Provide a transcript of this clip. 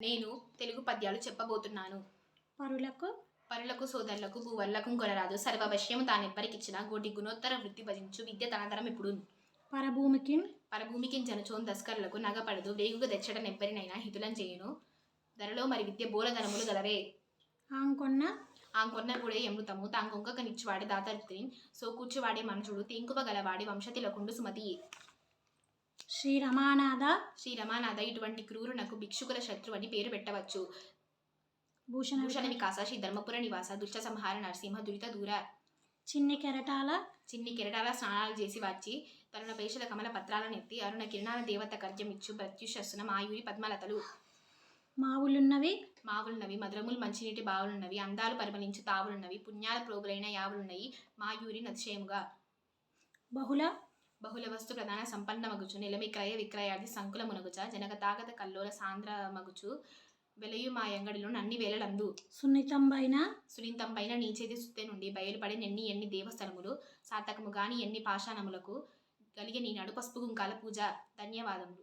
నేను తెలుగు పద్యాలు చెప్పబోతున్నాను. పరులకు? పరులకు సోదరులకు భూవర్లకు కొనరాదు సర్వవశ్యము తానెవ్వరికిచ్చిన గోటి గుణోత్తర వృత్తి భజించు విద్య తనతరం ఇప్పుడు. పరభూమికి పరభూమికి జనచోన్ దస్కరులకు నగపడదు వేగుగా తెచ్చట నెవ్వరినైనా హితులం చేయును. ధరలో మరి విద్య బోలధనములు గలవే. ఆంకొన్న? ఆ కొన్న కూడా అమృతము తాంకొంకక నిచ్చువాడే దాతరిని సో కూర్చువాడే మనుషుడు తేంకువ గలవాడి వంశతిలకుండు సుమతి. శ్రీ రమానాథ శ్రీ రమానాథ ఇటువంటి క్రూరునకు భిక్షుకుల శత్రు అని పేరు పెట్టవచ్చు. భూషణ భూషణ వికాస శ్రీ ధర్మపుర నివాస దుష్ట సంహార నరసింహ దురిత దూర. చిన్ని కెరటాల. చిన్ని కిరటాల స్నానాలు చేసి వచ్చి తరుణ పేషల కమల పత్రాలను ఎత్తి అరుణ కిరణాల దేవత కర్జమిచ్చు ప్రత్యుషస్సున మాయూరి పద్మలతలు. మావులున్నవి. మావులున్నవి మధురములు మంచినీటి బావులున్నవి అందాలు పరిమళించు తావులున్నవి పుణ్యాల ప్రోగులైన యావులున్నవి మాయూరి నతిశయముగా. బహుళ. బహుళ వస్తు ప్రధాన సంపన్న మగుచు నిలమి క్రయ విక్రయాది సంకుల మునగుచ జనక తాగత కల్లోల సాంద్ర మగుచు వెలయు మా ఎంగడిలో నన్ని వేలలందు. సున్నితంబైన సునీతం పైన నీచేది సుత్తే నుండి బయలుపడి ఎన్ని ఎన్ని దేవస్థలములు సాతకము గాని ఎన్ని పాషాణములకు కలిగి నీ నడు పసుపు గుంకాల పూజ ధన్యవాదములు.